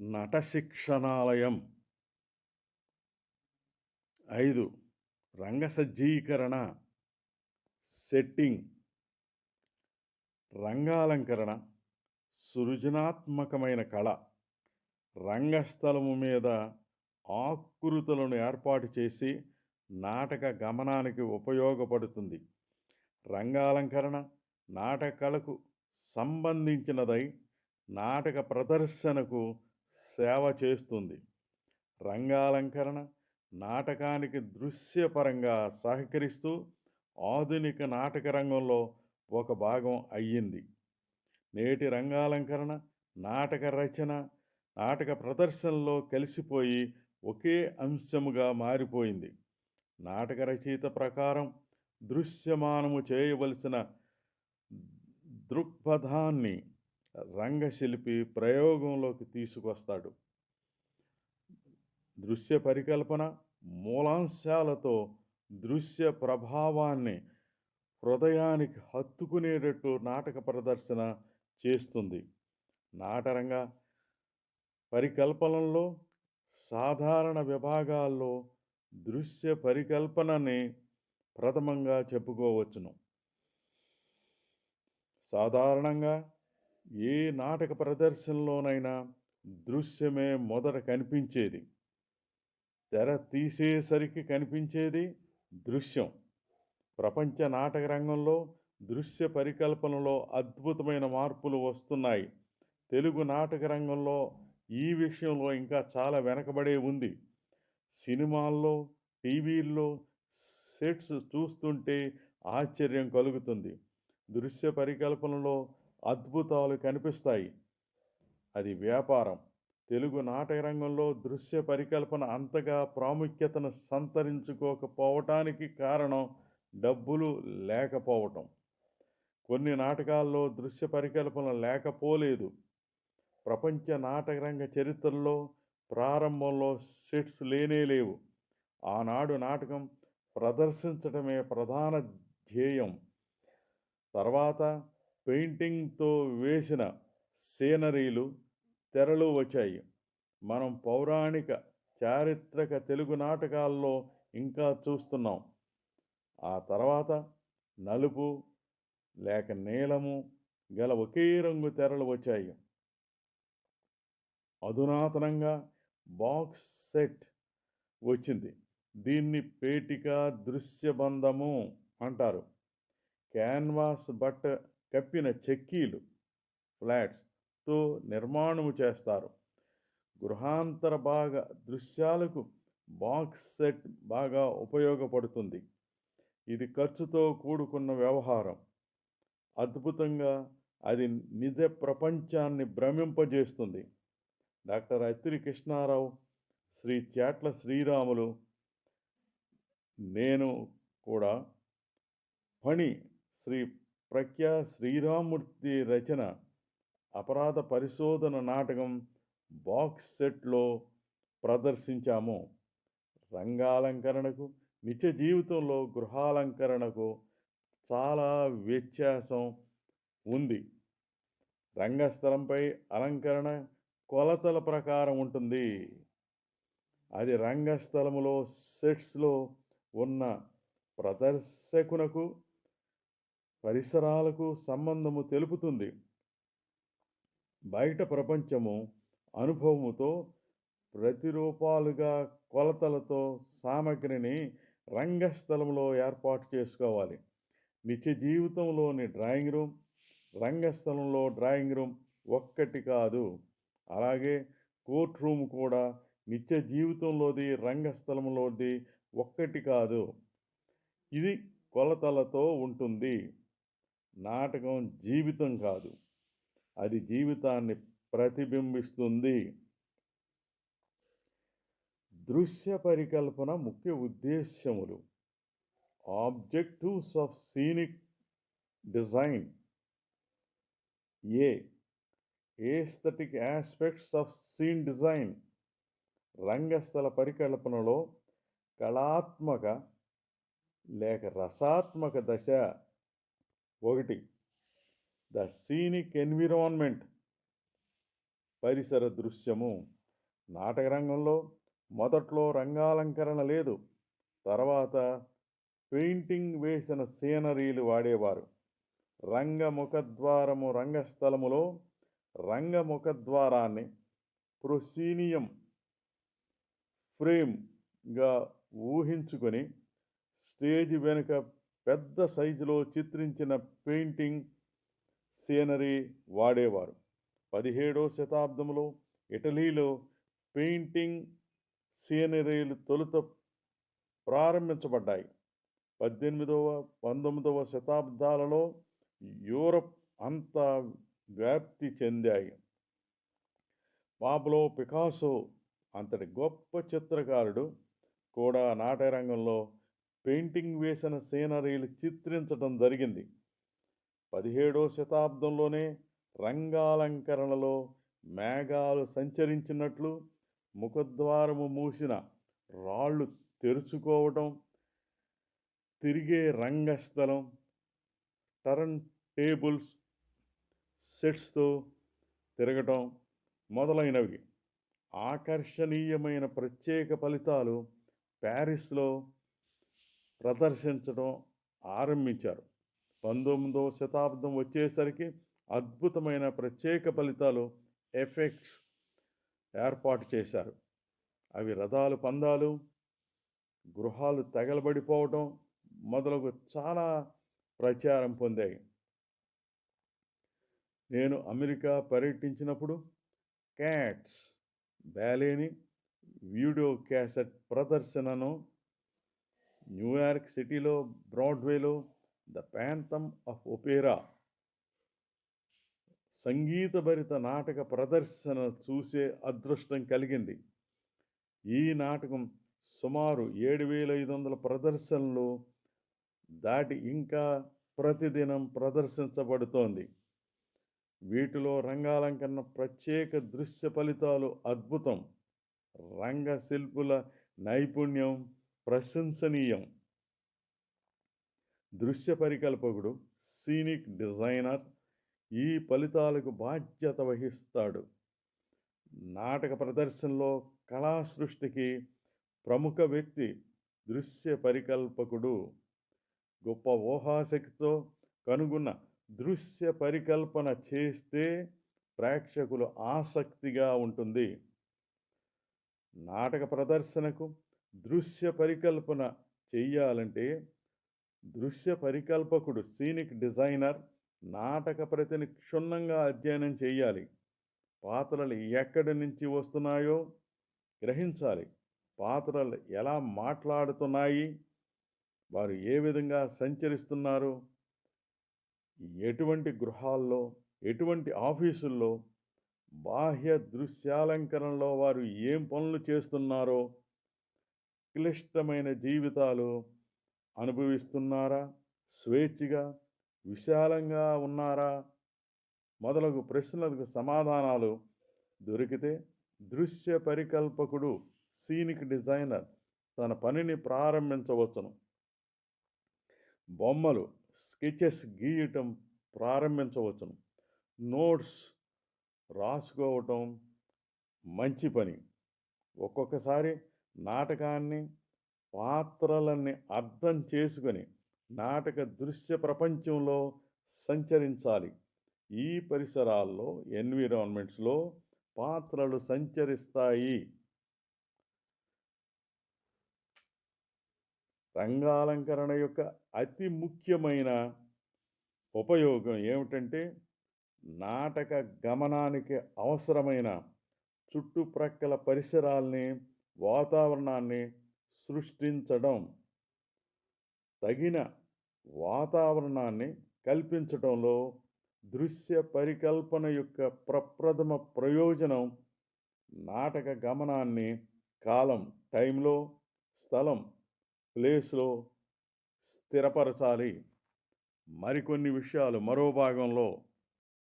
నటశిక్షణాలయం. ఐదు రంగసజ్జీకరణ సెట్టింగ్. రంగాలంకరణ. సృజనాత్మకమైన కళ. రంగస్థలము మీద ఆకృతులను ఏర్పాటు చేసి నాటక గమనానికి ఉపయోగపడుతుంది. రంగాలంకరణ నాటక కళకు సంబంధించినదై నాటక ప్రదర్శనకు సేవ చేస్తుంది. రంగాలంకరణ నాటకానికి దృశ్యపరంగా సహకరిస్తూ ఆధునిక నాటక రంగంలో ఒక భాగం అయ్యింది. నేటి రంగాలంకరణ నాటక రచన నాటక ప్రదర్శనలో కలిసిపోయి ఒకే అంశముగా మారిపోయింది. నాటక రచయిత ప్రకారం దృశ్యమానము చేయవలసిన దృక్పథాన్ని రంగశిల్పి ప్రయోగంలోకి తీసుకొస్తాడు. దృశ్య పరికల్పన మూలాంశాలతో దృశ్య ప్రభావాన్ని హృదయానికి హత్తుకునేటట్టు నాటక ప్రదర్శన చేస్తుంది. నాటరంగ పరికల్పనలో సాధారణ విభాగాల్లో దృశ్య పరికల్పనని ప్రథమంగా చెప్పుకోవచ్చును. సాధారణంగా ఏ నాటక ప్రదర్శనలోనైనా దృశ్యమే మొదట కనిపించేది. తెర తీసేసరికి కనిపించేది దృశ్యం. ప్రపంచ నాటక రంగంలో దృశ్య పరికల్పనలో అద్భుతమైన మార్పులు వస్తున్నాయి. తెలుగు నాటక రంగంలో ఈ విషయంలో ఇంకా చాలా వెనకబడే ఉంది. సినిమాల్లో టీవీల్లో సెట్స్ చూస్తుంటే ఆశ్చర్యం కలుగుతుంది. దృశ్య పరికల్పనలో అద్భుతాలు కనిపిస్తాయి. అది వ్యాపారం. తెలుగు నాటక రంగంలో దృశ్య పరికల్పన అంతగా ప్రాముఖ్యతను సంతరించుకోకపోవటానికి కారణం డబ్బులు లేకపోవటం. కొన్ని నాటకాల్లో దృశ్య పరికల్పన లేకపోలేదు. ప్రపంచ నాటకరంగ చరిత్రలో ప్రారంభంలో సెట్స్ లేనే లేవు. ఆనాడు నాటకం ప్రదర్శించడమే ప్రధాన ధ్యేయం. తర్వాత పెయింటింగ్తో వేసిన సీనరీలు తెరలు వచ్చాయి. మనం పౌరాణిక చారిత్రక తెలుగు నాటకాల్లో ఇంకా చూస్తున్నాం. ఆ తర్వాత నలుపు లేక నీలము గల ఒకే రంగు తెరలు వచ్చాయి. అధునాతనంగా బాక్స్ సెట్ వచ్చింది. దీన్ని పేటిక దృశ్యబంధము అంటారు. క్యాన్వాస్ బట్ట కప్పిన చెక్కీలు ఫ్లాట్స్తో నిర్మాణము చేస్తారు. గృహాంతర భాగ దృశ్యాలకు బాక్స్ సెట్ బాగా ఉపయోగపడుతుంది. ఇది ఖర్చుతో కూడుకున్న వ్యవహారం. అద్భుతంగా అది నిజ ప్రపంచాన్ని భ్రమింపజేస్తుంది. డాక్టర్ అత్తిరి కృష్ణారావు శ్రీ చేట్ల శ్రీరాములు నేను కూడా పని శ్రీ ప్రఖ్యా శ్రీరామూర్తి రచన అపరాధ పరిశోధన నాటకం బాక్స్ సెట్లో ప్రదర్శించాము. రంగాలంకరణకు నిత్య జీవితంలో గృహాలంకరణకు చాలా వ్యత్యాసం ఉంది. రంగస్థలంపై అలంకరణ కొలతల ప్రకారం ఉంటుంది. అది రంగస్థలములో సెట్స్లో ఉన్న ప్రదర్శకునకు పరిసరాలకు సంబంధము తెలుపుతుంది. బయట ప్రపంచము అనుభవముతో ప్రతిరూపాలుగా కొలతలతో సామగ్రిని రంగస్థలంలో ఏర్పాటు చేసుకోవాలి. నిత్య జీవితంలోని డ్రాయింగ్ రూమ్ రంగస్థలంలో డ్రాయింగ్ రూమ్ ఒక్కటి కాదు. అలాగే కోర్ట్ రూమ్ కూడా నిత్య జీవితంలోది రంగస్థలంలోది ఒక్కటి కాదు. ఇది కొలతలతో ఉంటుంది. నాటకం జీవితం కాదు. అది జీవితాన్ని ప్రతిబింబిస్తుంది. దృశ్య పరికల్పన ముఖ్య ఉద్దేశ్యములు. Objectives of scenic design. A. Aesthetic aspects of scene design. రంగస్థల పరికల్పనలో కళాత్మక లేక రసాత్మక దశ. ఒకటి ద సీనిక్ ఎన్విరాన్మెంట్ పరిసర దృశ్యము. నాటక రంగంలో మొదట్లో రంగాలంకరణ లేదు. తర్వాత పెయింటింగ్ వేసిన సీనరీలు వాడేవారు. రంగముఖద్వారము రంగస్థలములో రంగముఖద్వారాన్ని ప్రొసీనియం ఫ్రేమ్గా ఊహించుకొని స్టేజ్ వెనుక పెద్ద సైజులో చిత్రించిన పెయింటింగ్ సీనరీ వాడేవారు. పదిహేడో శతాబ్దంలో ఇటలీలో పెయింటింగ్ సీనరీలు తొలుత ప్రారంభించబడ్డాయి. పద్దెనిమిదవ పంతొమ్మిదవ శతాబ్దాలలో యూరప్ అంతా వ్యాప్తి చెందాయి. పాబ్లో పికాసో అంతటి గొప్ప చిత్రకారుడు కూడా నాటకరంగంలో పెయింటింగ్ వేసిన సీనరీలు చిత్రించటం జరిగింది. పదిహేడో శతాబ్దంలోనే రంగాలంకరణలో మేఘాలు సంచరించినట్లు ముఖద్వారము మూసిన రాళ్ళు తెరుచుకోవటం తిరిగే రంగస్థలం టర్న్ టేబుల్స్ సెట్స్తో తిరగటం మొదలైనవి. ఆకర్షణీయమైన ప్రత్యేక ఫలితాలు ప్యారిస్లో ప్రదర్శించడం ఆరంభించారు. పంతొమ్మిదవ శతాబ్దం వచ్చేసరికి అద్భుతమైన ప్రత్యేక ఫలితాలు ఎఫెక్ట్స్ ఏర్పాటు చేశారు. అవి రథాలు పందాలు గృహాలు తగలబడిపోవటం మొదలగు చాలా ప్రచారం పొందాయి. నేను అమెరికా పర్యటించినప్పుడు క్యాట్స్ బ్యాలేని వీడియో క్యాసెట్ ప్రదర్శనను న్యూయార్క్ సిటీలో బ్రాడ్వేలో ద ప్యాంథమ్ ఆఫ్ ఒపేరా. సంగీతభరిత నాటక ప్రదర్శన చూసే అదృష్టం కలిగింది. ఈ నాటకం సుమారు ఏడు వేల ఐదు వందల ప్రదర్శనలు దాటి ఇంకా ప్రతిదినం ప్రదర్శించబడుతోంది. వీటిలో రంగాలంకరణ ప్రత్యేక దృశ్య ఫలితాలు అద్భుతం. రంగశిల్పుల నైపుణ్యం ప్రశంసనీయం. దృశ్య పరికల్పకుడు సీనిక్ డిజైనర్ ఈ ఫలితాలకు బాధ్యత వహిస్తాడు. నాటక ప్రదర్శనలో కళా సృష్టికి ప్రముఖ వ్యక్తి దృశ్య పరికల్పకుడు. గొప్ప ఊహాశక్తితో కనుగొన్న దృశ్య పరికల్పన చేస్తే ప్రేక్షకులు ఆసక్తిగా ఉంటుంది. నాటక ప్రదర్శనకు దృశ్య పరికల్పన చెయ్యాలంటే దృశ్య పరికల్పకుడు సీనిక్ డిజైనర్ నాటక ప్రతిని క్షుణ్ణంగా అధ్యయనం చేయాలి పాత్రలు ఎక్కడి నుంచి వస్తున్నాయో గ్రహించాలి. పాత్రలు ఎలా మాట్లాడుతున్నాయి? వారు ఏ విధంగా సంచరిస్తున్నారు? ఎటువంటి గృహాల్లో ఎటువంటి ఆఫీసుల్లో బాహ్య దృశ్యాలంకరణలో వారు ఏం పనులు చేస్తున్నారో క్లిష్టమైన జీవితాలు అనుభవిస్తున్నారా? స్వేచ్ఛగా విశాలంగా ఉన్నారా? మొదలగు ప్రశ్నలకు సమాధానాలు దొరికితే దృశ్య పరికల్పకుడు సీనిక్ డిజైనర్ తన పనిని ప్రారంభించవచ్చును. బొమ్మలు స్కెచెస్ గీయటం ప్రారంభించవచ్చును. నోట్స్ రాసుకోవటం మంచి పని. ఒక్కొక్కసారి నాటకాన్ని పాత్రలన్నీ అర్థం చేసుకొని నాటక దృశ్య ప్రపంచంలో సంచరించాలి. ఈ పరిసరాల్లో ఎన్విరాన్మెంట్స్లో పాత్రలు సంచరిస్తాయి. రంగాలంకరణ యొక్క అతి ముఖ్యమైన ఉపయోగం ఏమిటంటే నాటక గమనానికి అవసరమైన చుట్టుప్రక్కల పరిసరాల్ని వాతావరణాన్ని సృష్టించడం. తగిన వాతావరణాన్ని కల్పించడంలో దృశ్య పరికల్పన యొక్క ప్రప్రథమ ప్రయోజనం నాటక గమనాన్ని కాలం టైంలో స్థలం ప్లేస్లో స్థిరపరచాలి. మరికొన్ని విషయాలు మరో భాగంలో